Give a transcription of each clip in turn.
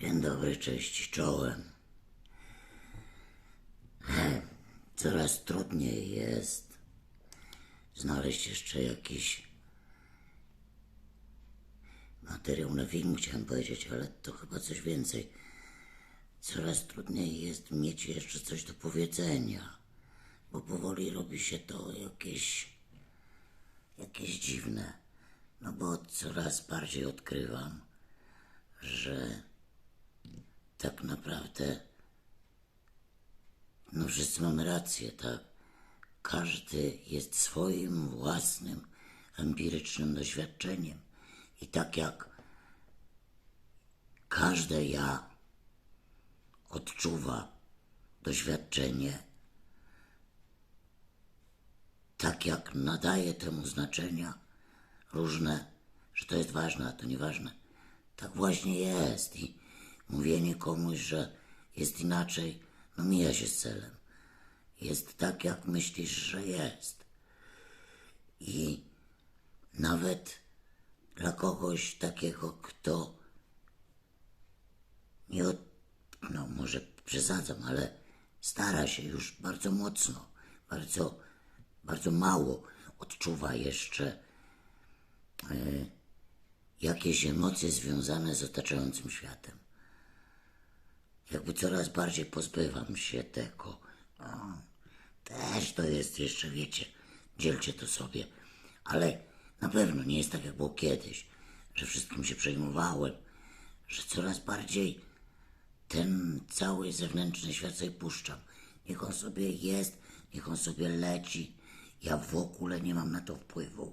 Dzień dobry, cześć, czołem. Coraz trudniej jest znaleźć jeszcze jakiś materiał na film, chciałem powiedzieć, ale to chyba coś więcej. Coraz trudniej jest mieć jeszcze coś do powiedzenia, bo powoli robi się to jakieś, jakieś dziwne. No bo coraz bardziej odkrywam, że tak naprawdę no wszyscy mamy rację, tak? Każdy jest swoim własnym empirycznym doświadczeniem. I tak jak każde ja odczuwa doświadczenie, tak jak nadaje temu znaczenia różne, że to jest ważne, a to nieważne. Tak właśnie jest. I mówienie komuś, że jest inaczej, no mija się z celem. Jest tak, jak myślisz, że jest. I nawet dla kogoś takiego, kto nie od, no może przesadzam, ale stara się już bardzo mocno, bardzo, bardzo mało odczuwa jeszcze e, jakieś emocje związane z otaczającym światem. Jakby coraz bardziej pozbywam się tego. Też to jest jeszcze, wiecie, dzielcie to sobie. Ale na pewno nie jest tak, jak było kiedyś, że wszystkim się przejmowałem, że coraz bardziej ten cały zewnętrzny świat sobie puszczam. Niech on sobie jest, niech on sobie leci. Ja w ogóle nie mam na to wpływu.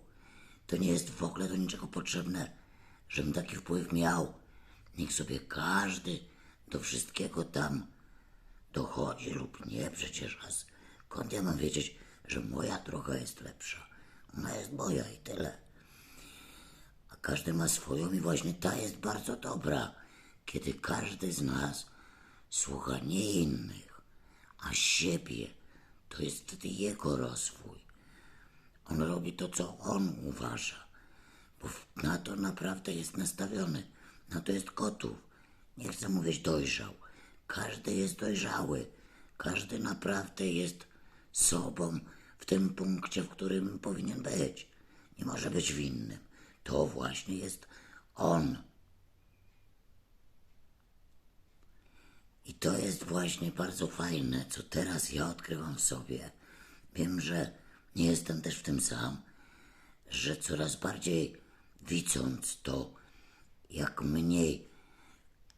To nie jest w ogóle do niczego potrzebne, żebym taki wpływ miał. Niech sobie każdy do wszystkiego tam dochodzi lub nie. Przecież a skąd ja mam wiedzieć, że moja droga jest lepsza? Ona jest moja i tyle. A każdy ma swoją i właśnie ta jest bardzo dobra, kiedy każdy z nas słucha nie innych, a siebie. To jest wtedy jego rozwój. On robi to, co on uważa, bo na to naprawdę jest nastawiony, na to jest gotów. Nie chcę mówić dojrzał. Każdy jest dojrzały. Każdy naprawdę jest sobą w tym punkcie, w którym powinien być. Nie może być winnym. To właśnie jest on. I to jest właśnie bardzo fajne, co teraz ja odkrywam w sobie. Wiem, że nie jestem też w tym sam, że coraz bardziej widząc to, jak mniej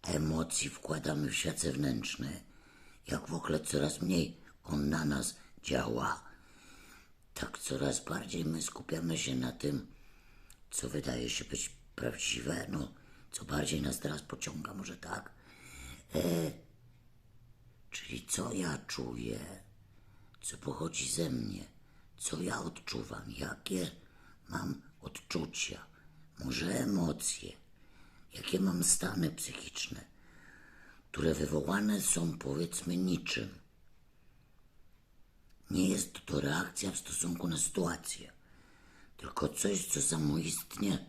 emocji wkładamy w świat zewnętrzny, jak w ogóle coraz mniej on na nas działa, tak coraz bardziej my skupiamy się na tym, co wydaje się być prawdziwe, no, co bardziej nas teraz pociąga, może tak. E, czyli co ja czuję, co pochodzi ze mnie, co ja odczuwam, jakie mam odczucia, może emocje, jakie mam stany psychiczne, które wywołane są powiedzmy niczym. Nie jest to reakcja w stosunku na sytuację, tylko coś, co samoistnie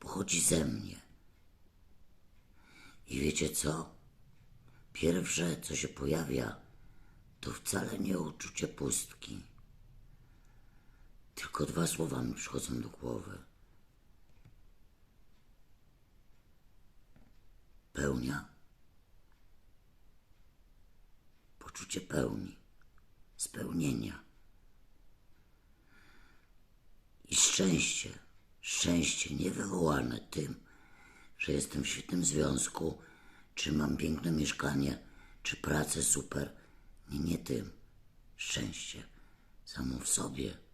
pochodzi ze mnie. I wiecie co? Pierwsze, co się pojawia, to wcale nie uczucie pustki. Tylko dwa słowa mi przychodzą do głowy. Pełnia. Poczucie pełni, spełnienia. I szczęście, szczęście niewywołane tym, że jestem w świetnym związku, czy mam piękne mieszkanie, czy pracę super. Nie, nie tym. Szczęście samo w sobie.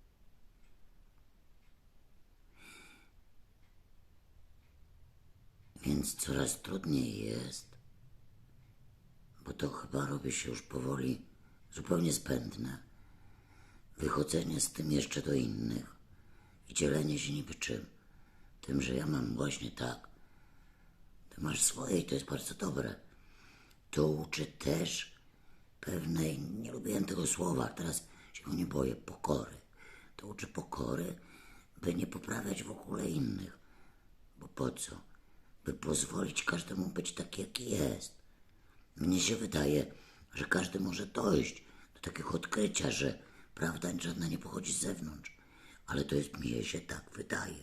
Więc coraz trudniej jest, bo to chyba robi się już powoli zupełnie zbędne. Wychodzenie z tym jeszcze do innych i dzielenie się niby czym. Tym, że ja mam właśnie tak. Ty masz swoje i to jest bardzo dobre. To uczy też pewnej, nie lubiłem tego słowa, teraz się go nie boję, pokory. To uczy pokory, by nie poprawiać w ogóle innych. Bo po co? By pozwolić każdemu być taki, jaki jest. Mnie się wydaje, że każdy może dojść do takiego odkrycia, że prawda żadna nie pochodzi z zewnątrz. Ale to jest, mnie się tak wydaje.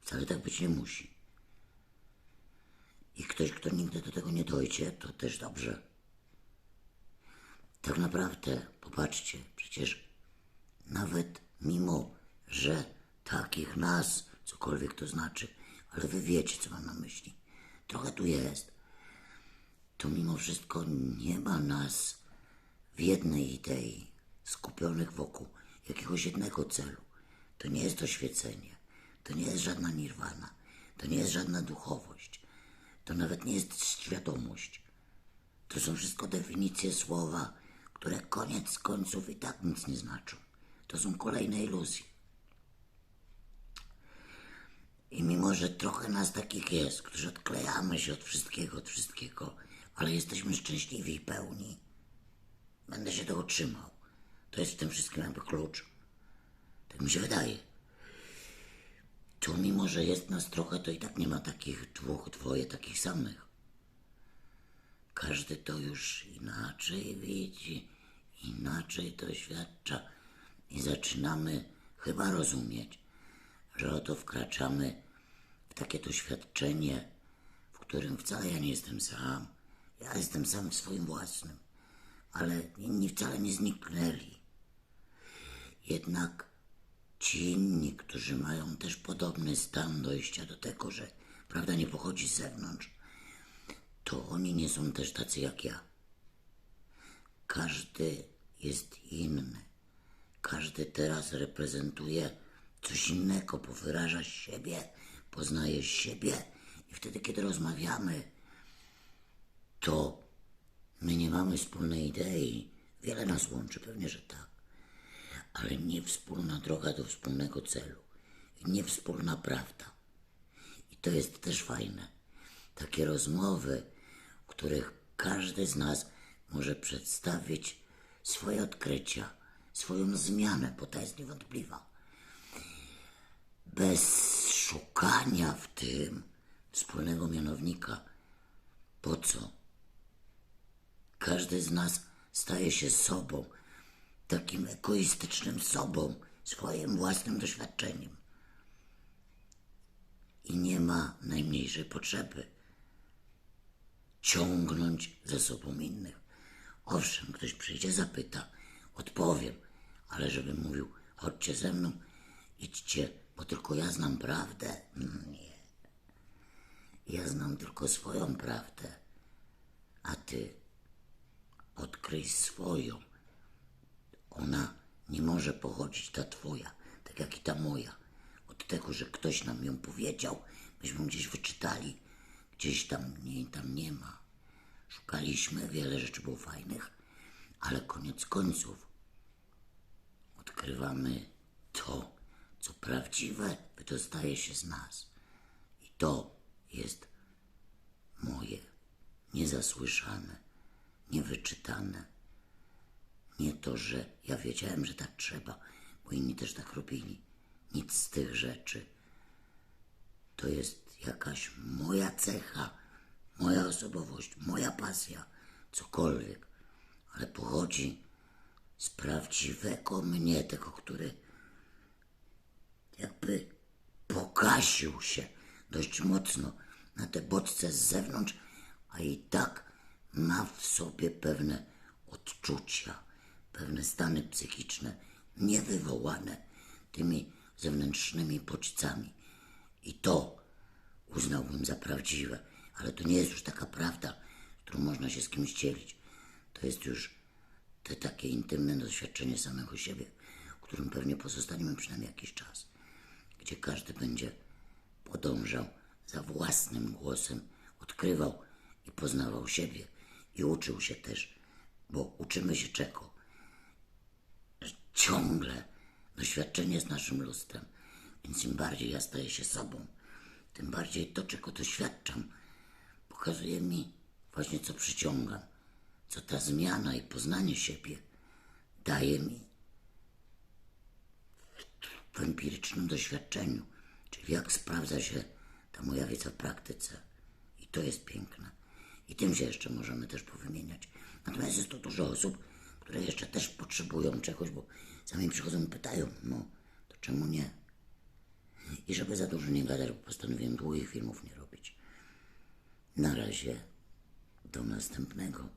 Wcale tak być nie musi. I ktoś, kto nigdy do tego nie dojdzie, to też dobrze. Tak naprawdę, popatrzcie, przecież nawet mimo, że takich nas, cokolwiek to znaczy, ale wy wiecie, co mam na myśli, trochę tu jest, to mimo wszystko nie ma nas w jednej idei, skupionych wokół jakiegoś jednego celu. To nie jest oświecenie, to nie jest żadna nirwana, to nie jest żadna duchowość, to nawet nie jest świadomość. To są wszystko definicje słowa, które koniec końców i tak nic nie znaczą. To są kolejne iluzje. I mimo, że trochę nas takich jest, którzy odklejamy się od wszystkiego, od wszystkiego, ale jesteśmy szczęśliwi i pełni, będę się tego trzymał. To jest w tym wszystkim jakby klucz. Tak mi się wydaje. To mimo, że jest nas trochę, to i tak nie ma takich dwóch, dwoje takich samych. Każdy to już inaczej widzi, inaczej doświadcza i zaczynamy chyba rozumieć, że oto wkraczamy w takie doświadczenie, w którym wcale ja nie jestem sam. Ja jestem sam w swoim własnym, ale inni wcale nie zniknęli. Jednak ci inni, którzy mają też podobny stan dojścia do tego, że prawda nie pochodzi z zewnątrz, to oni nie są też tacy jak ja. Każdy jest inny. Każdy teraz reprezentuje coś innego, bo wyraża siebie, poznaje siebie i wtedy, kiedy rozmawiamy, to my nie mamy wspólnej idei. Wiele nas łączy, pewnie, że tak. Ale nie wspólna droga do wspólnego celu. I nie wspólna prawda. I to jest też fajne. Takie rozmowy, w których każdy z nas może przedstawić swoje odkrycia, swoją zmianę, bo ta jest niewątpliwa. Bez szukania w tym wspólnego mianownika. Po co? Każdy z nas staje się sobą, takim egoistycznym sobą, swoim własnym doświadczeniem. I nie ma najmniejszej potrzeby ciągnąć ze sobą innych. Owszem, ktoś przyjdzie, zapyta, odpowiem, ale żebym mówił, chodźcie ze mną, idźcie, bo tylko ja znam prawdę. Nie. Ja znam tylko swoją prawdę, a ty odkryj swoją. Ona nie może pochodzić, ta twoja, tak jak i ta moja, od tego, że ktoś nam ją powiedział, myśmy gdzieś wyczytali, gdzieś tam nie, tam nie ma. Szukaliśmy, wiele rzeczy było fajnych, ale koniec końców odkrywamy to, co prawdziwe wydostaje się z nas. I to jest moje, niezasłyszane, niewyczytane. Nie to, że ja wiedziałem, że tak trzeba, bo inni też tak robili. Nic z tych rzeczy. To jest jakaś moja cecha, moja osobowość, moja pasja, cokolwiek, ale pochodzi z prawdziwego mnie, tego, który jakby pogasił się dość mocno na te bodźce z zewnątrz, a i tak ma w sobie pewne odczucia, pewne stany psychiczne, niewywołane tymi zewnętrznymi bodźcami. I to uznałbym za prawdziwe, ale to nie jest już taka prawda, którą można się z kimś dzielić. To jest już te takie intymne doświadczenie samego siebie, którym pewnie pozostaniemy przynajmniej jakiś czas, gdzie każdy będzie podążał za własnym głosem, odkrywał i poznawał siebie i uczył się też, bo uczymy się czego? Ciągle doświadczenie jest naszym lustrem, więc im bardziej ja staję się sobą, tym bardziej to, czego doświadczam, pokazuje mi właśnie, co przyciągam, co ta zmiana i poznanie siebie daje mi w empirycznym doświadczeniu, czyli jak sprawdza się ta moja wiedza w praktyce. to jest piękne. I tym się jeszcze możemy też powymieniać. Natomiast jest to dużo osób, które jeszcze też potrzebują czegoś, bo sami przychodzą i pytają, no to czemu nie? I żeby za dużo nie gadać, postanowiłem długich filmów nie robić. Na razie, do następnego.